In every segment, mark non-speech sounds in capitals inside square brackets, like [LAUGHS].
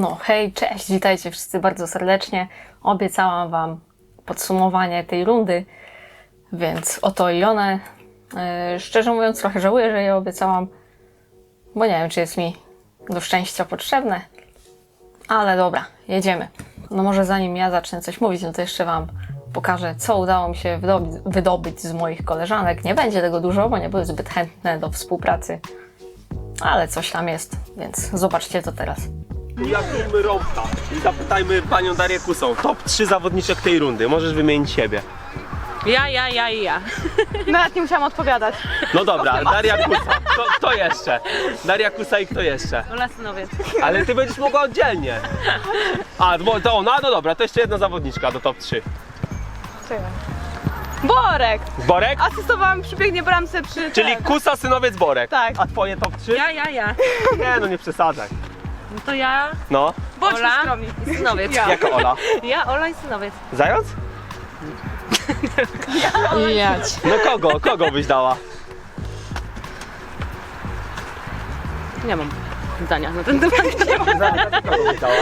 No hej, cześć, witajcie wszyscy bardzo serdecznie. Obiecałam Wam podsumowanie tej rundy, więc oto i one. Yy, szczerze mówiąc, trochę żałuję, że je obiecałam, bo nie wiem, czy jest mi do szczęścia potrzebne. Ale dobra, jedziemy. No może zanim ja zacznę coś mówić, no to jeszcze Wam pokażę, co udało mi się wydobyć, wydobyć z moich koleżanek. Nie będzie tego dużo, bo nie były zbyt chętne do współpracy, ale coś tam jest, więc zobaczcie to teraz. Ujawnijmy rąbka i zapytajmy panią Darię Kusą. Top 3 zawodniczek tej rundy. Możesz wymienić siebie. Ja, ja, ja i ja. Nawet nie musiałam odpowiadać. No dobra, Daria Kusa. Kto, kto jeszcze? Daria Kusa i kto jeszcze? Ola Synowiec. Ale ty będziesz mogła oddzielnie. A, to ona? No dobra, to jeszcze jedna zawodniczka do top 3. Borek! Borek? Asystowałam przy biegnie bramce przy Czyli ten. Kusa, Synowiec, Borek. Tak. A twoje top 3? Ja, ja, ja. Nie, no nie przesadzaj. No to ja, No, Bądźmy Ola skromni. i Synowiec. Ja. jaka Ola? Ja, Ola i Synowiec. Zając? Jać. No kogo? Kogo byś dała? Nie mam zdania na ten temat. Daria, kogo byś dała?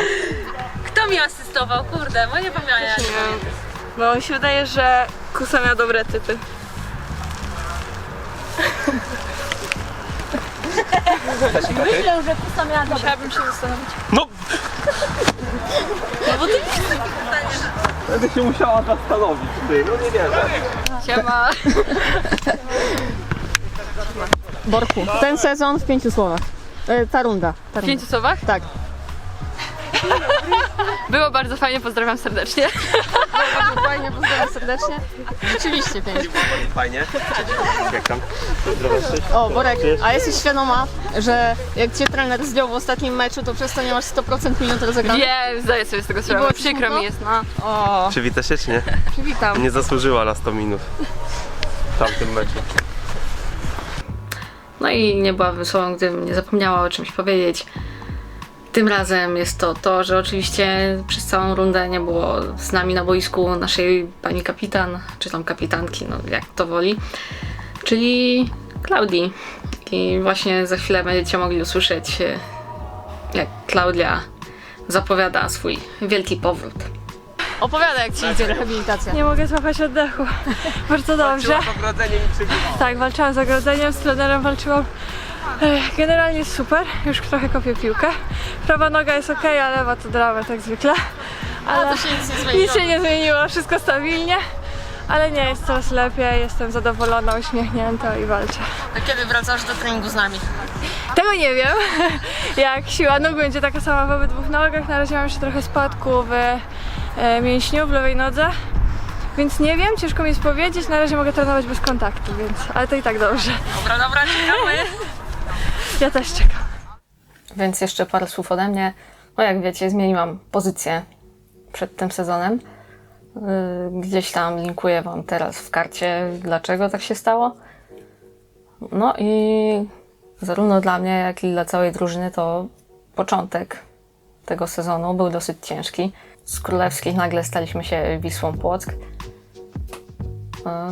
Kto mi asystował? Kurde, bo nie pamiętam. Bo mi się wydaje, że Kusa miała dobre typy. Myślę, że Kusa miała dobre. Musiałabym się zastanowić. No! No bo ty Będę się musiała zastanowić, ty. No nie wierzę. Siema. Borku, ten sezon w pięciu słowach. E, ta runda. Ta W runda. pięciu słowach? Tak. [LAUGHS] Było bardzo fajnie, pozdrawiam serdecznie. Fajnie, pozdrawiam serdecznie. Rzeczywiście pięć. Fajnie. Jak tam? O, Borek, a jesteś świadoma, że jak cię trener zdjął w ostatnim meczu, to przez to nie masz 100% minut rozegranych? Wiem, zdaję sobie z tego było sprawę. ci Przykro mi jest, no. O, Przywita się czy nie? przywitam. Nie zasłużyła na 100 minut. W tamtym meczu. No i nie byłabym sobą, gdybym nie zapomniała o czymś powiedzieć. Tym razem jest to to, że oczywiście przez całą rundę nie było z nami na boisku naszej pani kapitan, czy tam kapitanki, no jak to woli, czyli Klaudii. I właśnie za chwilę będziecie mogli usłyszeć, jak Klaudia zapowiada swój wielki powrót. Opowiada, jak ci idzie rehabilitacja. Nie mogę złapać oddechu. [LAUGHS] Bardzo dobrze. Z ogrodzeniem i. Tak, walczyłam z ogrodzeniem, z trenerem walczyłam. Generalnie jest super, już trochę kopię piłkę. Prawa noga jest ok, a lewa to dramat jak zwykle. Ale to się nic nie zmieniło. nic się nie zmieniło, wszystko stabilnie. Ale nie, jest coraz lepiej, jestem zadowolona, uśmiechnięta i walczę. A kiedy wracasz do treningu z nami? Tego nie wiem, [LAUGHS] jak siła nóg będzie taka sama w obydwu nogach. Na razie mam jeszcze trochę spadku w e, mięśniu w lewej nodze. Więc nie wiem, ciężko mi jest powiedzieć. Na razie mogę trenować bez kontaktu, więc ale to i tak dobrze. Dobra, dobra, czekamy. [LAUGHS] Ja też czekam. Więc jeszcze parę słów ode mnie. No jak wiecie, zmieniłam pozycję przed tym sezonem. Yy, Gdzieś tam linkuję Wam teraz w karcie, dlaczego tak się stało. No i zarówno dla mnie, jak i dla całej drużyny to początek tego sezonu był dosyć ciężki. Z królewskich nagle staliśmy się Wisłą Płock.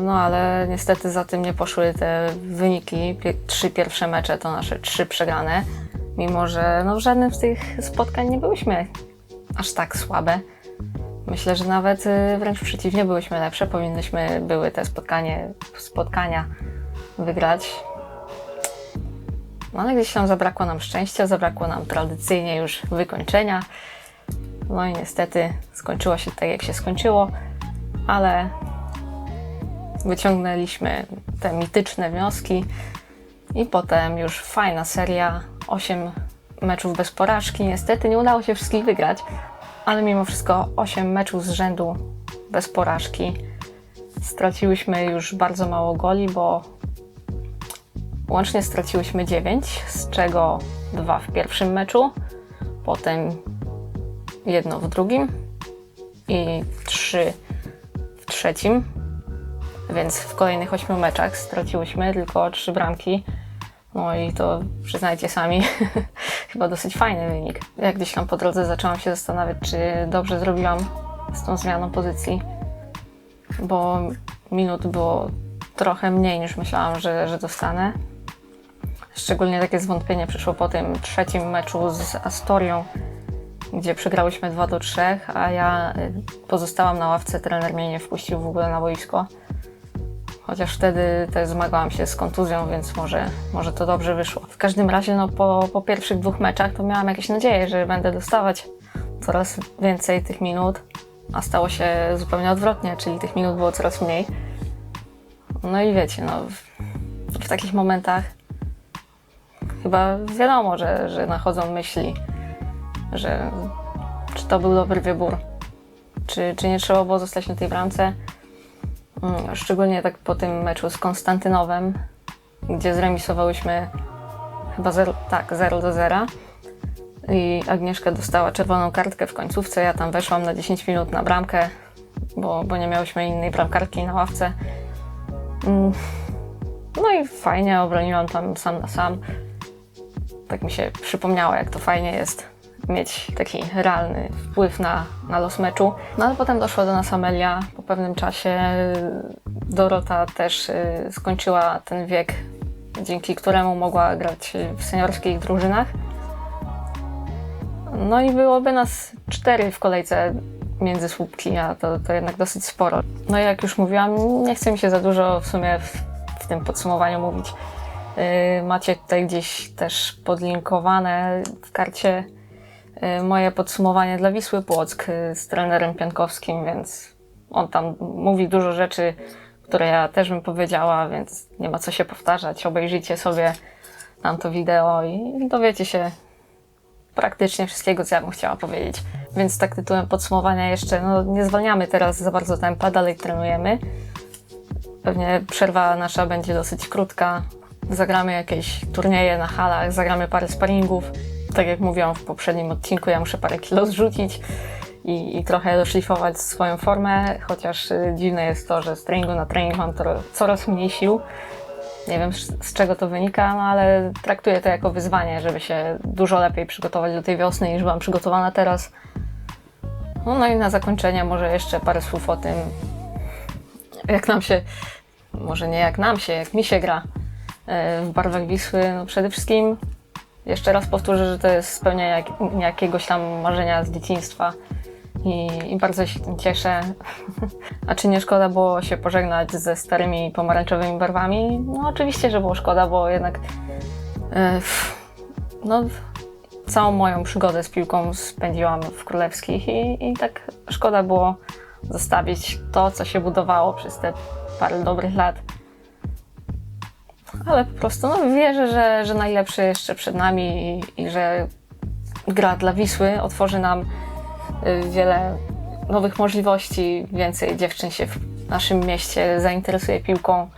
No ale niestety za tym nie poszły te wyniki. Trzy pierwsze mecze to nasze trzy przegrane. Mimo, że no, w żadnym z tych spotkań nie byłyśmy aż tak słabe. Myślę, że nawet y, wręcz przeciwnie, byłyśmy lepsze. Powinnyśmy były te spotkanie, spotkania wygrać. No ale gdzieś tam zabrakło nam szczęścia, zabrakło nam tradycyjnie już wykończenia. No i niestety skończyło się tak, jak się skończyło, ale wyciągnęliśmy te mityczne wnioski i potem już fajna seria, 8 meczów bez porażki. Niestety nie udało się wszystkich wygrać, ale mimo wszystko 8 meczów z rzędu bez porażki. Straciłyśmy już bardzo mało goli, bo łącznie straciłyśmy 9, z czego 2 w pierwszym meczu, potem jedno w drugim i 3 w trzecim. Więc w kolejnych 8 meczach straciłyśmy tylko 3 bramki. No i to przyznajcie sami, [LAUGHS] chyba dosyć fajny wynik. Jak gdzieś tam po drodze zaczęłam się zastanawiać, czy dobrze zrobiłam z tą zmianą pozycji, bo minut było trochę mniej niż myślałam, że, że dostanę. Szczególnie takie zwątpienie przyszło po tym trzecim meczu z Astorią, gdzie przegrałyśmy 2 do 3, a ja y, pozostałam na ławce, trener mnie nie wpuścił w ogóle na boisko. Chociaż wtedy też zmagałam się z kontuzją, więc może, może to dobrze wyszło. W każdym razie no, po, po pierwszych dwóch meczach to miałam jakieś nadzieje, że będę dostawać coraz więcej tych minut, a stało się zupełnie odwrotnie, czyli tych minut było coraz mniej. No i wiecie, no, w, w takich momentach chyba wiadomo, że, że nachodzą myśli, że czy to był dobry wybór, czy, czy nie trzeba było zostać na tej bramce. Mm, Szczególnie tak po tym meczu z Konstantynowem, gdzie zremisowałyśmy chyba 0, tak, 0 do 0. I Agnieszka dostała czerwoną kartkę w końcówce. Ja tam weszłam na 10 minut na bramkę, bo, bo nie miałyśmy innej bramkarki na ławce. Mm, No i fajnie, obroniłam tam sam na sam. Tak mi się przypomniało, jak to fajnie jest mieć taki realny wpływ na, na los meczu. No ale potem doszła do nas Amelia. Po pewnym czasie Dorota też y, skończyła ten wiek, dzięki któremu mogła grać w seniorskich drużynach. No i byłoby nas cztery w kolejce między słupki, a to, to jednak dosyć sporo. No i jak już mówiłam, nie chce mi się za dużo w sumie w, w tym podsumowaniu mówić. Yy, macie tutaj gdzieś też podlinkowane w karcie moje podsumowanie dla Wisły Płock yy, z trenerem Piankowskim, więc on tam mówi dużo rzeczy, które ja też bym powiedziała, więc nie ma co się powtarzać. Obejrzyjcie sobie tam to wideo i dowiecie się praktycznie wszystkiego, co ja bym chciała powiedzieć. Więc tak tytułem podsumowania jeszcze, no nie zwalniamy teraz za bardzo tempa, dalej trenujemy. Pewnie przerwa nasza będzie dosyć krótka. Zagramy jakieś turnieje na halach, zagramy parę sparingów. Tak jak mówiłam w poprzednim odcinku, ja muszę parę kilo zrzucić i, i trochę doszlifować swoją formę, chociaż y, dziwne jest to, że z treningu na trening mam coraz mniej sił. Nie wiem z, czego to wynika, no ale traktuję to jako wyzwanie, żeby się dużo lepiej przygotować do tej wiosny niż byłam przygotowana teraz. No, no i na zakończenie może jeszcze parę słów o tym, jak nam się, może nie jak nam się, jak mi się gra e, w barwach Wisły. No przede wszystkim jeszcze raz powtórzę, że to jest spełnienie jak, jakiegoś tam marzenia z dzieciństwa i, i bardzo się tym cieszę. [LAUGHS] A czy nie szkoda było się pożegnać ze starymi pomarańczowymi barwami? No oczywiście, że było szkoda, bo jednak e, no, całą moją przygodę z piłką spędziłam w królewskich i, i tak szkoda było zostawić to, co się budowało przez te parę dobrych lat. Ale po prostu no, wierzę, że, że najlepsze jeszcze przed nami i, i że gra dla Wisły otworzy nam y, wiele nowych możliwości, więcej dziewczyn się w naszym mieście zainteresuje piłką.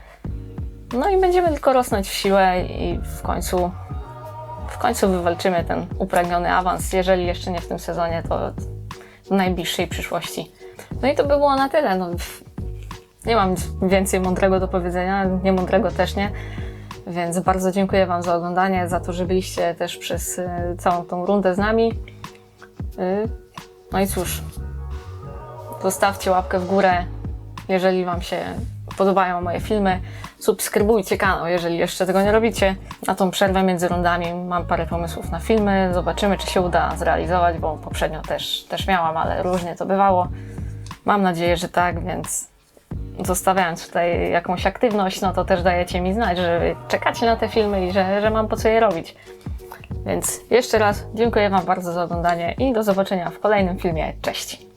No i będziemy tylko rosnąć w siłę i w końcu w końcu wywalczymy ten upragniony awans, jeżeli jeszcze nie w tym sezonie, to w najbliższej przyszłości. No i to by było na tyle. No, nie mam więcej mądrego do powiedzenia, nie mądrego też nie. Więc bardzo dziękuję Wam za oglądanie, za to, że byliście też przez y, całą tą rundę z nami. Y, no i cóż, zostawcie łapkę w górę, jeżeli Wam się podobają moje filmy. Subskrybujcie kanał, jeżeli jeszcze tego nie robicie. Na tą przerwę między rundami mam parę pomysłów na filmy. Zobaczymy, czy się uda zrealizować, bo poprzednio też, też miałam, ale różnie to bywało. Mam nadzieję, że tak, więc zostawiając tutaj jakąś aktywność, no to też dajecie mi znać, że czekacie na te filmy i że, że mam po co je robić. Więc jeszcze raz dziękuję Wam bardzo za oglądanie i do zobaczenia w kolejnym filmie. Cześć!